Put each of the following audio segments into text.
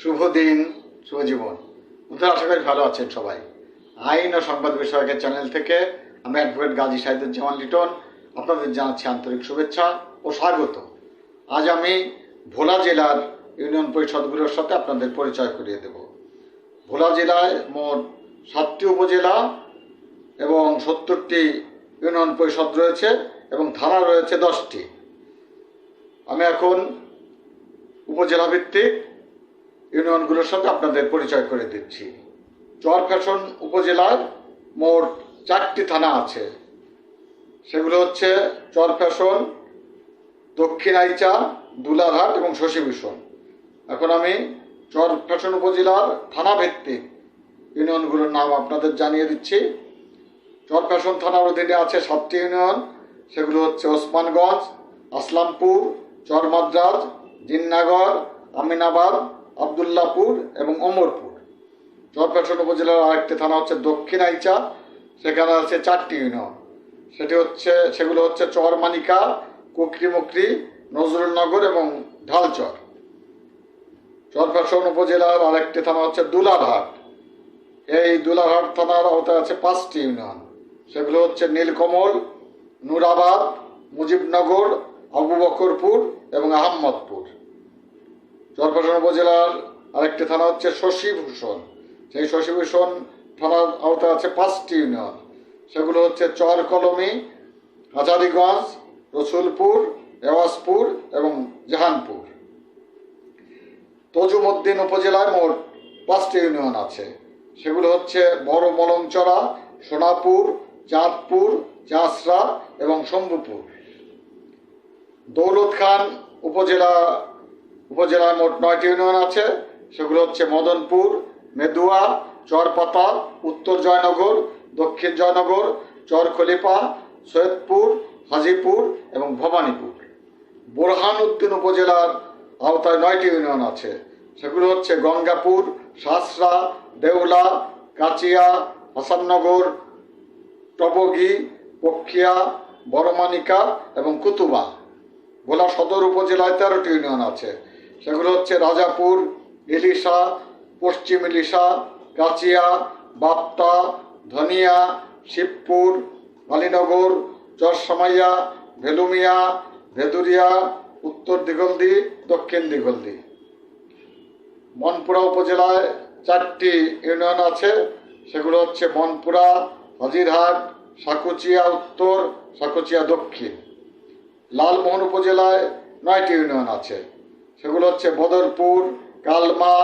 শুভ দিন শুভ জীবন বন্ধুরা, আশা করি ভালো আছেন সবাই। আইন ও সংবাদ বিষয়কের চ্যানেল থেকে আমি অ্যাডভোকেট গাজী সাহিদুজ্জামান লিটন। আপনাদের জানাচ্ছি আন্তরিক শুভেচ্ছা ও স্বাগত। আজ আমি ভোলা জেলার ইউনিয়ন পরিষদগুলোর সাথে আপনাদের পরিচয় করিয়ে দেব। ভোলা জেলায় মোট সাতটি উপজেলা এবং সত্তরটি ইউনিয়ন পরিষদ রয়েছে এবং থানা রয়েছে দশটি। আমি এখন উপজেলা ভিত্তিক ইউনিয়নগুলোর সাথে আপনাদের পরিচয় করে দিচ্ছি। চরফ্যাশন উপজেলার মোট চারটি থানা আছে। সেগুলো হচ্ছে চরফ্যাশন দক্ষিণ আইচা দুলাঘাট এবং শশীভূষণ। এখন আমি চরফ্যাশন উপজেলার থানা ভিত্তিক ইউনিয়নগুলোর নাম আপনাদের জানিয়ে দিচ্ছি। চরফ্যাশন থানার অধীনে আছে সাতটি ইউনিয়ন। সেগুলো হচ্ছে ওসমানগঞ্জ, আসলামপুর, চরমাদ্রাজ, জিন্নাগর, আমিনাবাদ আবদুল্লাপুর এবং অমরপুর। চরফ্যাশন উপজেলার আরেকটি থানা হচ্ছে দক্ষিণ আইচা, সেখানে আছে চারটি ইউনিয়ন। সেটি হচ্ছে, সেগুলো হচ্ছে চরমানিকা, কুকরিমুকরি নজরুলনগর এবং ঢালচর। চরফ্যাশন উপজেলার আরেকটি থানা হচ্ছে দুলাঘাট এই দুলাঘাট থানার আওতায় আছে পাঁচটি ইউনিয়ন। সেগুলো হচ্ছে নীলকমল, নুরাবাদ, মুজিবনগর, আবু বকরপুর এবং আহম্মদপুর। চরফ্যাশন উপজেলার আরেকটি থানা হচ্ছে শশীভূষণ। সেই শশীভূষণ থানার আওতায় আছে পাঁচটি ইউনিয়ন। সেগুলো হচ্ছে চর কলমি হাজারিগঞ্জ, রসুলপুর, এওয়াজপুর এবং জাহানপুর। তজুমুদ্দিন উপজেলায় মোট পাঁচটি ইউনিয়ন আছে। সেগুলো হচ্ছে বড় মলংচড়া সোনাপুর, চাঁদপুর চাঁচড়া এবং শম্ভুপুর। দৌলত খান উপজেলা উপজেলায় মোট নয়টি ইউনিয়ন আছে। সেগুলো হচ্ছে মদনপুর, মেদুয়া চরপাতা উত্তর জয়নগর, দক্ষিণ জয়নগর, চরখলিপা, সৈয়দপুর, হাজিপুর এবং ভবানীপুর। বোরহান উদ্দিন উপজেলার আওতায় নয়টি ইউনিয়ন আছে। সেগুলো হচ্ছে গঙ্গাপুর শাসরা দেউলা, কাচিয়া, হাসাননগর, টবগি, পক্ষিয়া, বড়মানিকা এবং কুতুবা। ভোলা সদর উপজেলায় তেরোটি ইউনিয়ন আছে। সেগুলো হচ্ছে রাজাপুর ইলিশা পশ্চিম ইলিশা কাচিয়া বাপ্তা, ধনিয়া, শিবপুর, মালিনগর, চরসামাইয়া, ভেলুমিয়া, ভেদুরিয়া, উত্তর দিগলদি, দক্ষিণ দিগলদি। মনপুরা উপজেলায় চারটি ইউনিয়ন আছে, সেগুলো হচ্ছে মনপুরা, হাজিরহাট, সাকুচিয়া উত্তর, সাকুচিয়া দক্ষিণ। লালমোহন উপজেলায় নয়টি ইউনিয়ন আছে। সেগুলো হচ্ছে বদরপুর কালমা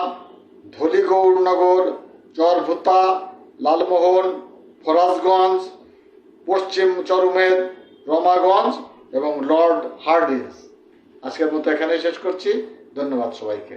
ধলিগৌরনগর চরভুতা, লালমোহন, ফরাজগঞ্জ, পশ্চিম চরমেদ রমাগঞ্জ এবং লর্ড হার্ডিন্স আজকের মতো এখানেই শেষ করছি। ধন্যবাদ সবাইকে।